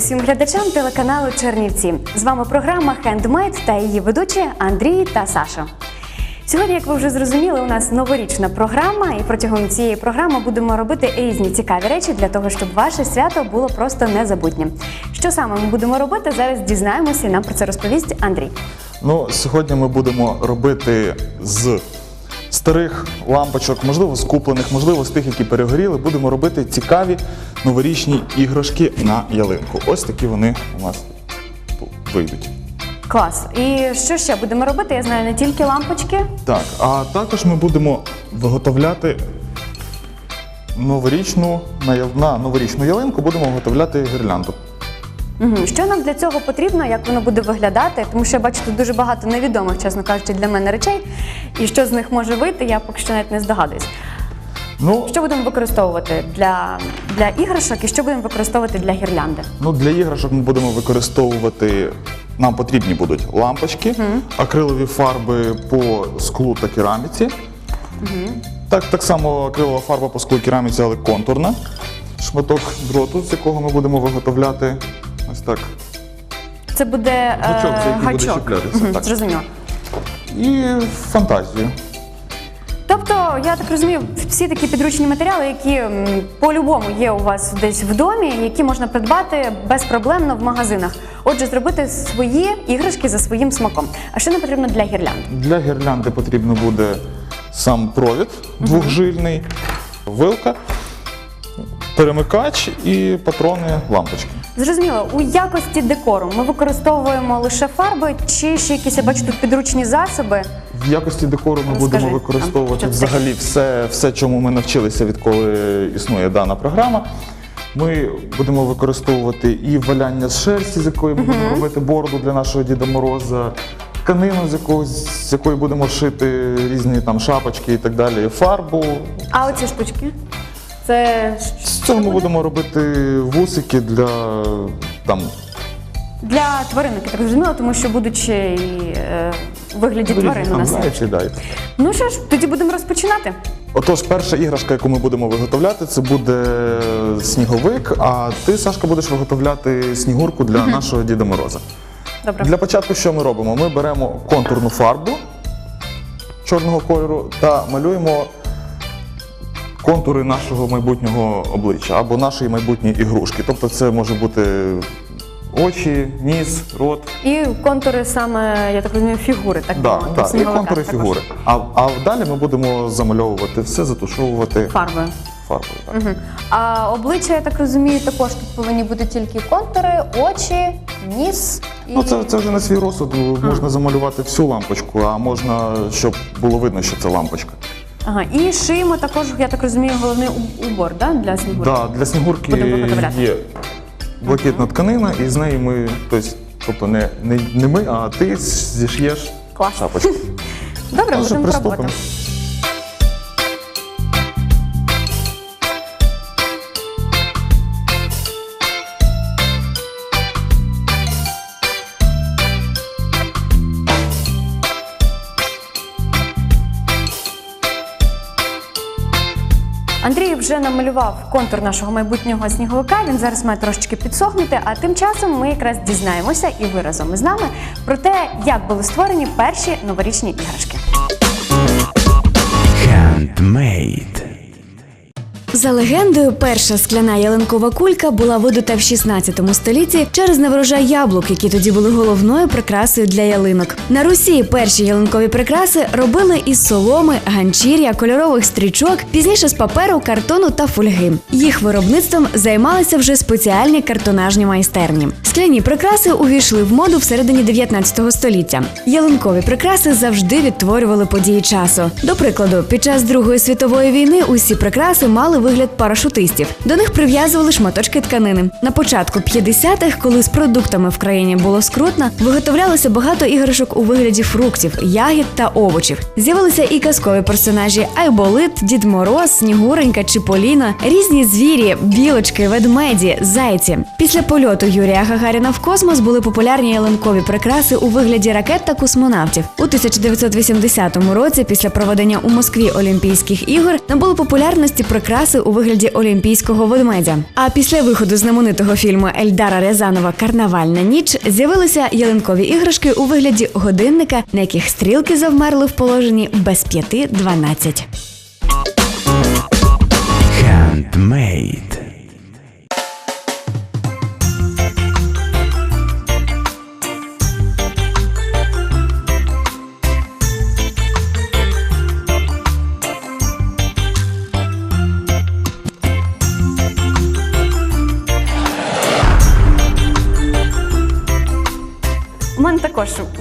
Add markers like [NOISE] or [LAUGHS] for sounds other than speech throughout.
Усім глядачам телеканалу Чернівці. З вами програма Хендмейд та її ведучі Андрій та Саша. Сьогодні, як ви вже зрозуміли, у нас новорічна програма, і протягом цієї програми будемо робити різні цікаві речі для того, щоб ваше свято було просто незабутнім. Що саме ми будемо робити? Зараз дізнаємося і нам про це розповість Андрій. Ну, сьогодні ми будемо робити з старих лампочок, можливо, з куплених, можливо, з тих, які перегоріли, будемо робити цікаві новорічні іграшки на ялинку. Ось такі вони у нас вийдуть. Клас. І що ще будемо робити? Я знаю не тільки лампочки. Так, а також ми будемо виготовляти новорічну на, на новорічну ялинку будемо виготовляти гірлянду. Угу. Що нам для цього потрібно, як воно буде виглядати? Тому що я бачу тут дуже багато невідомих, чесно кажучи, для мене речей. І що з них може вийти, я поки що навіть не здогадуюсь. Ну, Що будемо використовувати для, для іграшок і що будемо використовувати для гірлянди? Ну, для іграшок ми будемо використовувати. Нам потрібні будуть лампочки, акрилові фарби по склу та кераміці. Так, так само акрилова фарба по склу кераміці, але контурна. Шматок дроту, з якого ми будемо виготовляти ось так. Це буде е, Гачок, за який буде гачок. чіплятися, Мгм, так. Зрозуміло. І фантазію. Тобто, я так розумію, всі такі підручні матеріали, які м, по-любому є у вас десь в домі, які можна придбати безпроблемно в магазинах. Отже, зробити свої іграшки за своїм смаком. А що нам потрібно для гірлянди? Для гірлянди потрібно буде сам провід двохжильний, вилка, перемикач і патрони лампочки. Зрозуміло, у якості декору ми використовуємо лише фарби чи ще якісь я бачу тут підручні засоби. В якості декору ми Розкажи будемо використовувати взагалі все, все, чому ми навчилися, відколи існує дана програма. Ми будемо використовувати і валяння з шерсті, з якої ми будемо робити бороду для нашого Діда Мороза, тканину, з, якого, з якої будемо шити різні там шапочки і так далі, фарбу. А оці штучки? Це З цього ми будемо робити вусики для там для тваринок, я так зрозуміла, тому що будуть ще і е, вигляді тварин у нас. зайці, да. Ну що ж, тоді будемо розпочинати. Отож, перша іграшка, яку ми будемо виготовляти, це буде сніговик. А ти, Сашка, будеш виготовляти снігурку для нашого Діда Мороза. Добре. Для початку, що ми робимо? Ми беремо контурну фарбу чорного кольору та малюємо контури нашого майбутнього обличчя або нашої майбутньої ігрушки. Тобто, це може бути очі, ніс, рот. І контури саме, я так розумію, фігури, так Да, так, і контури фігури. А, а далі ми будемо замальовувати все, затушовувати Фарбою. фарбою. Так. Мгм. А обличчя, я так розумію, також тут повинні бути тільки контури, очі, ніс і Ну, це, це вже на свій розсуд. Можна замалювати всю лампочку, а можна, щоб було видно, що це лампочка. Ага. І шиємо також, я так розумію, головний у- убор да? для снігурки. Да, для снігурки Будемо виготовляти. є блакитна тканина, і з неї ми, тобто, тобто не, не, не ми, а ти зіш'єш Клас. шапочку. Добре, Отже, будемо приступимо. Андрій вже намалював контур нашого майбутнього сніговика. Він зараз має трошечки підсохнути. А тим часом ми якраз дізнаємося і ви разом із нами про те, як були створені перші новорічні іграшки. Handmade. За легендою, перша скляна ялинкова кулька була видута в 16 столітті через неврожай яблук, які тоді були головною прикрасою для ялинок. На Русі перші ялинкові прикраси робили із соломи, ганчір'я, кольорових стрічок, пізніше з паперу, картону та фольги. Їх виробництвом займалися вже спеціальні картонажні майстерні. Скляні прикраси увійшли в моду всередині 19 століття. Ялинкові прикраси завжди відтворювали події часу. До прикладу, під час Другої світової війни усі прикраси мали вигляд парашутистів. До них прив'язували шматочки тканини. На початку 50-х, коли з продуктами в країні було скрутно, виготовлялося багато іграшок у вигляді фруктів, ягід та овочів. З'явилися і казкові персонажі Айболит, Дід Мороз, Снігуренька, Чиполіна, різні звірі, білочки, ведмеді, зайці. Після польоту Юрія Гагаріна в космос були популярні ялинкові прикраси у вигляді ракет та космонавтів. У 1980 році, після проведення у Москві Олімпійських ігор, набули популярності прикраси прикраси у вигляді олімпійського ведмедя. А після виходу знаменитого фільму Ельдара Рязанова Карнавальна ніч з'явилися ялинкові іграшки у вигляді годинника, на яких стрілки завмерли в положенні без п'яти дванадцять. Handmade.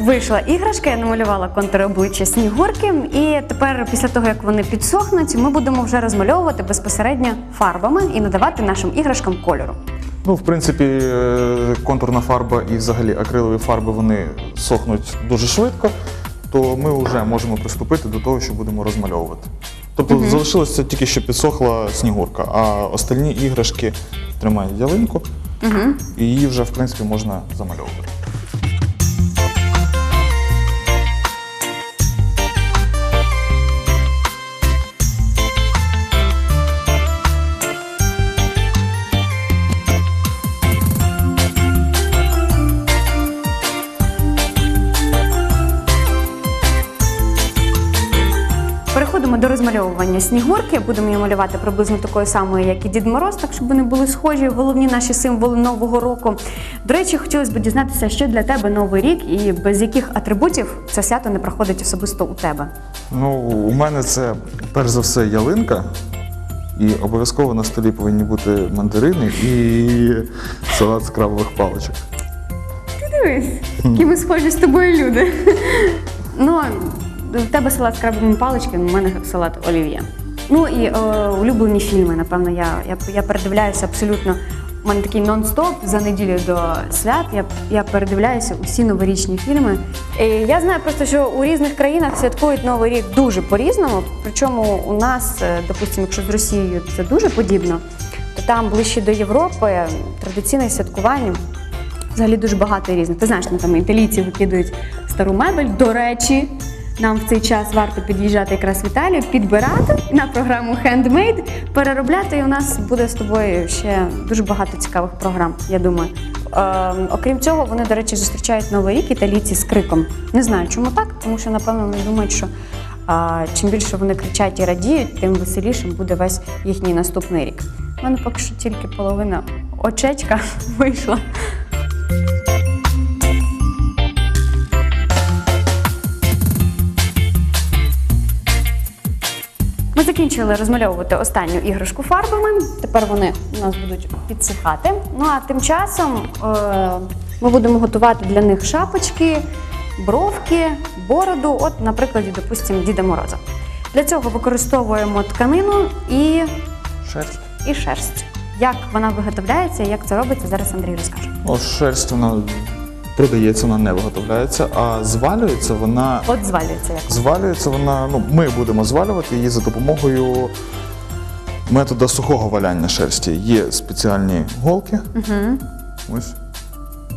Вийшла іграшка, я намалювала контури обличчя снігурки, і тепер, після того як вони підсохнуть, ми будемо вже розмальовувати безпосередньо фарбами і надавати нашим іграшкам кольору. Ну, в принципі, е, контурна фарба і взагалі акрилові фарби вони сохнуть дуже швидко, то ми вже можемо приступити до того, що будемо розмальовувати. Тобто залишилося тільки що підсохла снігурка, а остальні іграшки тримають ялинку, і її вже в принципі можна замальовувати. Переходимо до розмальовування снігурки. Будемо її малювати приблизно такою самою, як і Дід Мороз, так щоб вони були схожі, головні наші символи Нового року. До речі, хотілося б дізнатися, що для тебе новий рік і без яких атрибутів це свято не проходить особисто у тебе. Ну, у мене це перш за все ялинка. І обов'язково на столі повинні бути мандарини і салат з крабових паличок. Дивись, які ми схожі з тобою люди. Ну, в тебе салат з крабовими паличками, у мене салат олів'є. Ну і е, улюблені фільми, напевно, я, я, я передивляюся абсолютно. У мене такий нон-стоп за неділю до свят. Я, я передивляюся усі новорічні фільми. І я знаю просто, що у різних країнах святкують Новий рік дуже по-різному. Причому у нас, е, допустимо, якщо з Росією це дуже подібно, то там ближче до Європи традиційне святкування Взагалі дуже багато різних. Ти знаєш, там італійці викидують стару мебель. До речі, нам в цей час варто під'їжджати якраз в Італію, підбирати на програму Handmade, переробляти. І у нас буде з тобою ще дуже багато цікавих програм, я думаю. Е, окрім цього, вони, до речі, зустрічають новий рік італійці з криком. Не знаю, чому так, тому що, напевно, вони думають, що а, чим більше вони кричать і радіють, тим веселішим буде весь їхній наступний рік. У мене поки що тільки половина очечка [LAUGHS] вийшла. Ми закінчили розмальовувати останню іграшку фарбами. Тепер вони у нас будуть підсихати. Ну а тим часом е, ми будемо готувати для них шапочки, бровки, бороду. От, на прикладі, допустимо, Діда Мороза. Для цього використовуємо тканину і, Шерсть. і шерсть. Як вона виготовляється, як це робиться, зараз Андрій розкаже. О, шерсть вона продається, вона не виготовляється, а звалюється вона. От звалюється як. Звалюється вона, ну, ми будемо звалювати її за допомогою методу сухого валяння шерсті. Є спеціальні голки. Угу. Ось.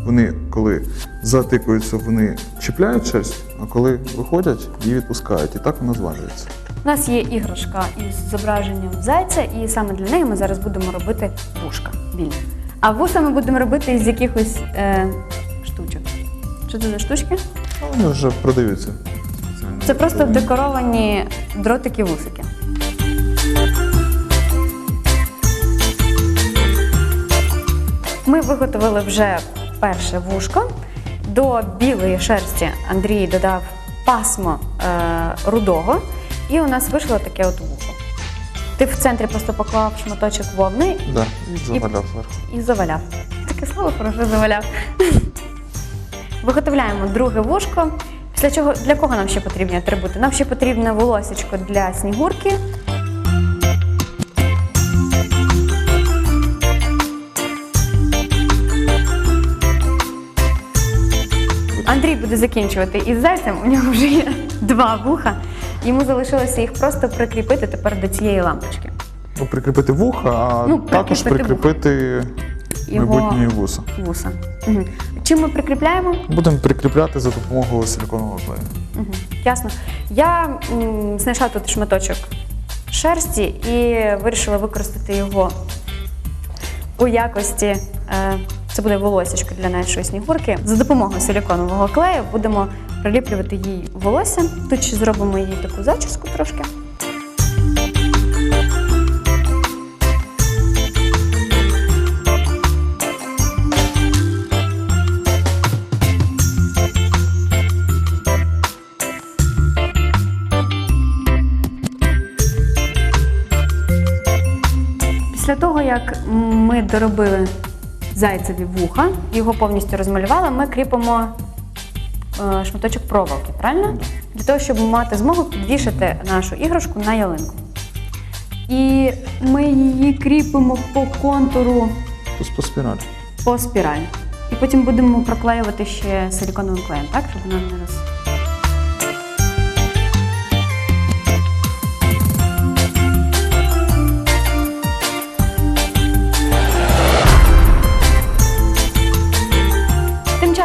Вони, коли затикуються, вони чіпляють шерсть, а коли виходять, її відпускають. І так вона звалюється. У нас є іграшка із зображенням зайця, і саме для неї ми зараз будемо робити вушка вільне. А вуса ми будемо робити із якихось е. Що це за штучки? Вони вже продаються. Це просто декоровані дротики-вусики. Ми виготовили вже перше вушко. До білої шерсті Андрій додав пасмо е, рудого, і у нас вийшло таке от вухо. Ти в центрі просто поклав шматочок вовни Да, і заваляв зверху. і заваляв. Таке слово хороше заваляв. Виготовляємо друге вушко. Після чого для кого нам ще потрібні атрибути? Нам ще потрібне волосечко для снігурки. Андрій буде закінчувати із зайцем. У нього вже є два вуха. Йому залишилося їх просто прикріпити тепер до цієї лампочки. Ну, прикріпити вуха, а Ну, також прикріпити прикріпити Його- вуса. Вуса. Угу. Чим ми прикріпляємо? Будемо прикріпляти за допомогою силиконового клею. Угу. Ясно. Я м, знайшла тут шматочок шерсті і вирішила використати його у якості. е, Це буде волосечко для нашої снігурки. За допомогою силіконового клею будемо приліплювати їй волосся. Тут ще зробимо їй таку зачіску трошки. Ми доробили зайцеві вуха, його повністю розмалювали, ми кріпимо е, шматочок проволоки, правильно? Для того, щоб мати змогу підвішати нашу іграшку на ялинку. І ми її кріпимо по контуру по спіралі. по спіралі. І потім будемо проклеювати ще силіконовим клеєм, так? Щоб вона не роз.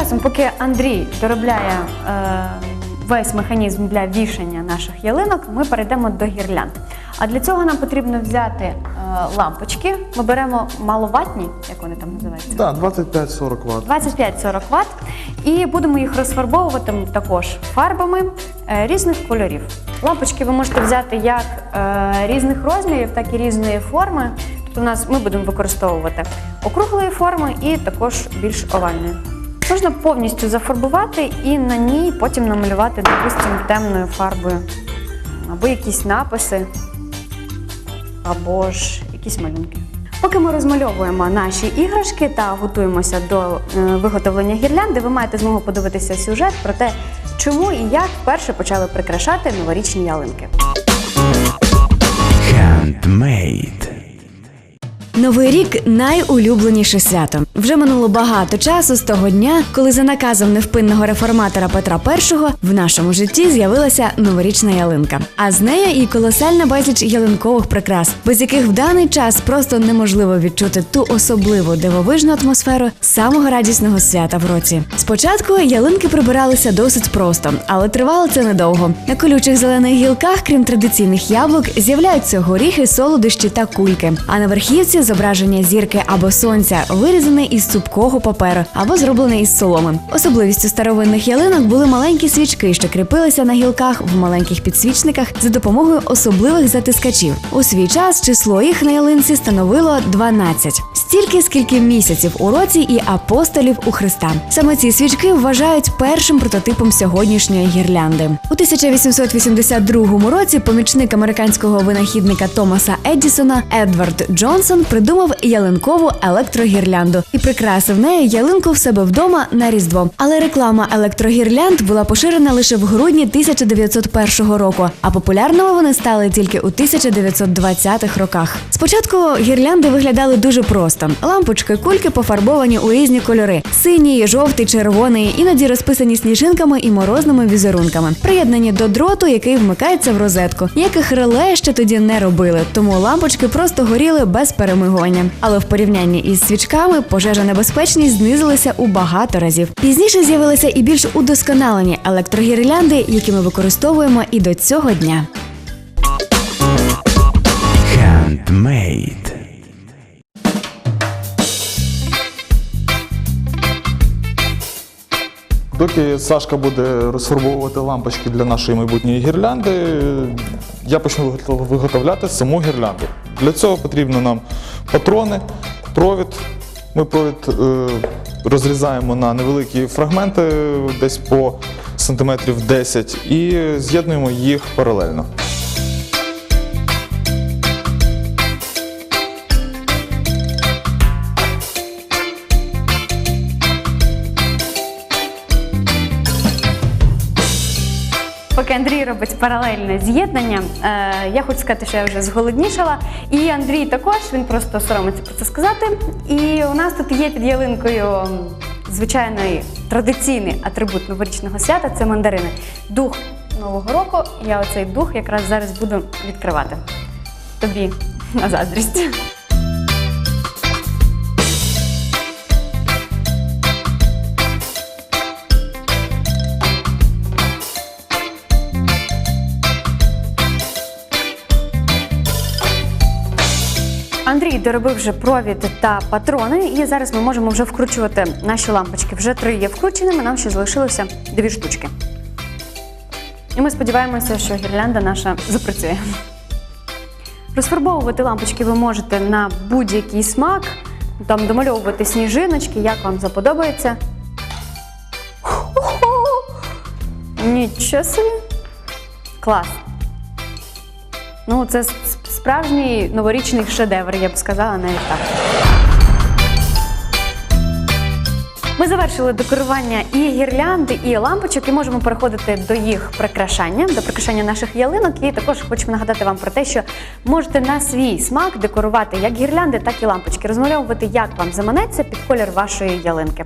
Часом, поки Андрій доробляє е, весь механізм для вішання наших ялинок, ми перейдемо до гірлянд. А для цього нам потрібно взяти е, лампочки. Ми беремо маловатні, як вони там називаються. Так, 25-40 Вт. 25-40 Вт. І будемо їх розфарбовувати також фарбами е, різних кольорів. Лампочки ви можете взяти як е, різних розмірів, так і різної форми. Тобто у нас ми будемо використовувати округлої форми і також більш овальної. Можна повністю зафарбувати і на ній потім намалювати, допустимо, темною фарбою або якісь написи, або ж якісь малюнки. Поки ми розмальовуємо наші іграшки та готуємося до е, виготовлення гірлянди, ви маєте змогу подивитися сюжет про те, чому і як вперше почали прикрашати новорічні ялинки. Handmade. Новий рік найулюбленіше свято. Вже минуло багато часу з того дня, коли за наказом невпинного реформатора Петра І в нашому житті з'явилася новорічна ялинка. А з нею і колосальна безліч ялинкових прикрас, без яких в даний час просто неможливо відчути ту особливу дивовижну атмосферу самого радісного свята в році. Спочатку ялинки прибиралися досить просто, але тривало це недовго. На колючих зелених гілках, крім традиційних яблук, з'являються горіхи, солодощі та кульки. А на верхівці зображення зірки або сонця, вирізане із цупкого паперу або зроблене із соломи. Особливістю старовинних ялинок були маленькі свічки, що кріпилися на гілках в маленьких підсвічниках за допомогою особливих затискачів. У свій час число їх на ялинці становило 12. стільки, скільки місяців у році і апостолів у Христа. Саме ці свічки вважають першим прототипом сьогоднішньої гірлянди. У 1882 році помічник американського винахідника Томаса Еддісона Едвард Джонсон придумав ялинкову електрогірлянду і прикрасив нею ялинку в себе вдома на різдво. Але реклама електрогірлянд була поширена лише в грудні 1901 року, а популярними вони стали тільки у 1920-х роках. Спочатку гірлянди виглядали дуже просто: лампочки, кульки пофарбовані у різні кольори: синій, жовтий, червоний, іноді розписані сніжинками і морозними візерунками, приєднані до дроту, який вмикається в розетку. Ніяких реле ще тоді не робили, тому лампочки просто горіли без перемигування. Але в порівнянні із свічками пожежа небезпечність знизилася у багато разів. Пізніше з'явилися і більш удосконалені електрогірлянди, які ми використовуємо і до цього дня. Handmade. Доки Сашка буде розфарбовувати лампочки для нашої майбутньої гірлянди, я почну виготовляти саму гірлянду. Для цього потрібно нам патрони, провід. Ми провід е, розрізаємо на невеликі фрагменти, десь по сантиметрів 10, і з'єднуємо їх паралельно. Андрій робить паралельне з'єднання, е, я хочу сказати, що я вже зголоднішала. І Андрій також він просто соромиться про це сказати. І у нас тут є під ялинкою звичайний традиційний атрибут новорічного свята це мандарини. Дух Нового року. Я оцей дух якраз зараз буду відкривати. Тобі на заздрість. Андрій доробив вже провід та патрони, і зараз ми можемо вже вкручувати наші лампочки. Вже три є вкрученими, нам ще залишилося дві штучки. І ми сподіваємося, що гірлянда наша запрацює. Розфарбовувати лампочки ви можете на будь-який смак, там домальовувати сніжиночки, як вам заподобається. Нічого собі. Клас. Ну, це справжній новорічний шедевр, я б сказала навіть так. Ми завершили декорування і гірлянди, і лампочок, і можемо переходити до їх прикрашання, до прикрашання наших ялинок. І також хочемо нагадати вам про те, що можете на свій смак декорувати як гірлянди, так і лампочки, розмальовувати, як вам заманеться під колір вашої ялинки.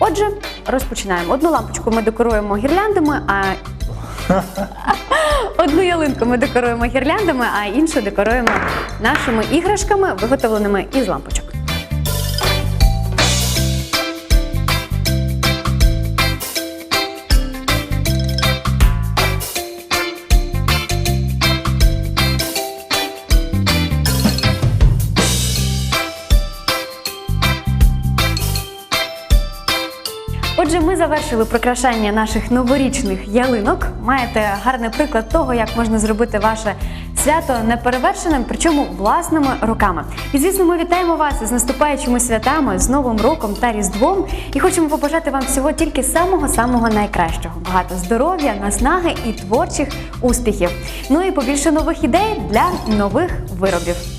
Отже, розпочинаємо. Одну лампочку ми декоруємо гірляндами, а [LAUGHS] Одну ялинку ми декоруємо гірляндами, а іншу декоруємо нашими іграшками, виготовленими із лампочок. Ми завершили прикрашання наших новорічних ялинок. Маєте гарний приклад того, як можна зробити ваше свято неперевершеним, причому власними руками. І звісно, ми вітаємо вас з наступаючими святами, з Новим роком та Різдвом. І хочемо побажати вам всього тільки самого самого найкращого. Багато здоров'я, наснаги і творчих успіхів. Ну і побільше нових ідей для нових виробів.